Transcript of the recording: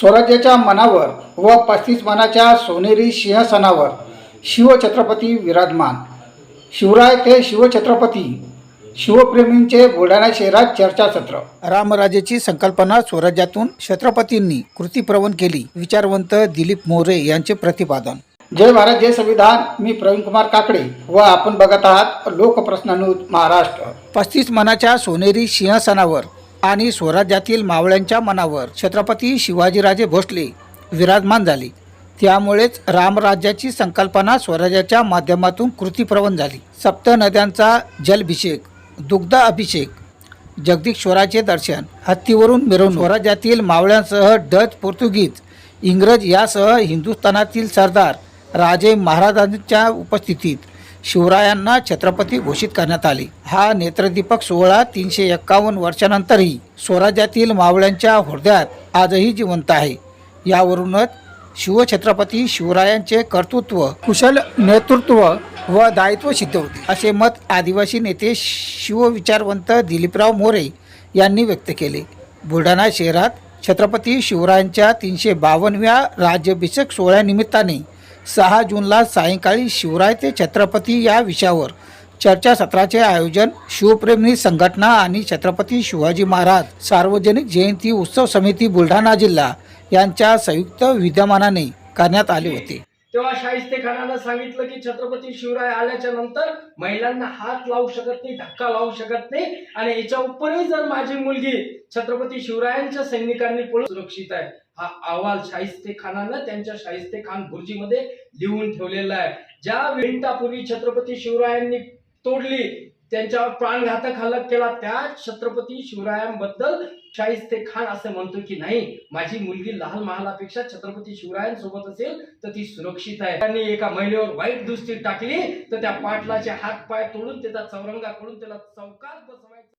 स्वराज्याच्या मनावर व पस्तीस मनाच्या सोनेरी सिंहासनावर शिवछत्रपती विराजमान. शिवराय ते शिवछत्रपती शिवप्रेमींचे बुलढाणा शहरात चर्चासत्र. रामराजेची संकल्पना स्वराज्यातून छत्रपतींनी कृतीप्रवण केली विचारवंत दिलीप मोरे यांचे प्रतिपादन. जय भारत जय संविधान. मी प्रवीण कुमार काकडे व आपण बघत आहात लोकप्रश्न न्यूज महाराष्ट्र. पस्तीस मनाच्या सोनेरी सिंहासनावर आणि स्वराज्यातील मावळ्यांच्या मनावर छत्रपती शिवाजीराजे भोसले विराजमान झाले. त्यामुळेच रामराज्याची संकल्पना स्वराज्याच्या माध्यमातून कृतीप्रवण झाली. सप्त नद्यांचा जलभिषेक दुग्ध अभिषेक जगदीश्वराचे दर्शन हत्तीवरून मिरवणूक स्वराज्यातील मावळ्यांसह डच पोर्तुगीज इंग्रज यासह हिंदुस्थानातील सरदार राजे महाराजांच्या उपस्थितीत शिवरायांना छत्रपती घोषित करण्यात आले. हा नेत्रदीपक सोहळा तीनशे एक्कावन्न वर्षानंतरही स्वराज्यातील मावळ्यांच्या हृदयात आजही जिवंत आहे. यावरूनच शिवछत्रपती शिवरायांचे कर्तृत्व कुशल नेतृत्व व दायित्व सिद्ध होते. असे मत आदिवासी नेते शिवविचारवंत दिलीपराव मोरे यांनी व्यक्त केले. बुलढाणा शहरात छत्रपती शिवरायांच्या तीनशे बावन्नव्या राज्याभिषेक सोहळ्यानिमित्ताने सहा जूनला सायंकाळी शिवराय ते छत्रपती या विषयावर चर्चासत्राचे आयोजन शिवप्रेमी संघटना आणि छत्रपती शिवाजी महाराज सार्वजनिक जयंती उत्सव समिती बुलढाणा जिल्हा यांच्या संयुक्त विद्यमानाने करण्यात आले होते. तेव्हा शाहिस्ते खानानं सांगितलं की छत्रपती शिवराय आल्याच्यानंतर महिलांना हात लावू शकत नाही धक्का लावू शकत नाही. आणि याच्या उपरही जर माझी मुलगी छत्रपती शिवरायांच्या सैनिकांनी पळून सुरक्षित आहे हा अहवाल शाहिस्ते खानानं त्यांच्या शाहिस्ते खान गुरुजीमध्ये लिहून ठेवलेला आहे. ज्या मिनिटापूर्वी छत्रपती शिवरायांनी तोडली त्यांच्यावर प्राणघातक हल्ला केला. त्या छत्रपती शिवरायांबद्दल शाहिस्ते खान असं म्हणतो की नाही माझी मुलगी लहान महालापेक्षा छत्रपती शिवरायांसोबत असेल तर ती सुरक्षित आहे. त्यांनी एका महिलेवर वाईट दृष्टी टाकली तर त्या पाटलाचे हात पाय तोडून त्याचा चौरंगा करून त्याला चौकात बसवायचं.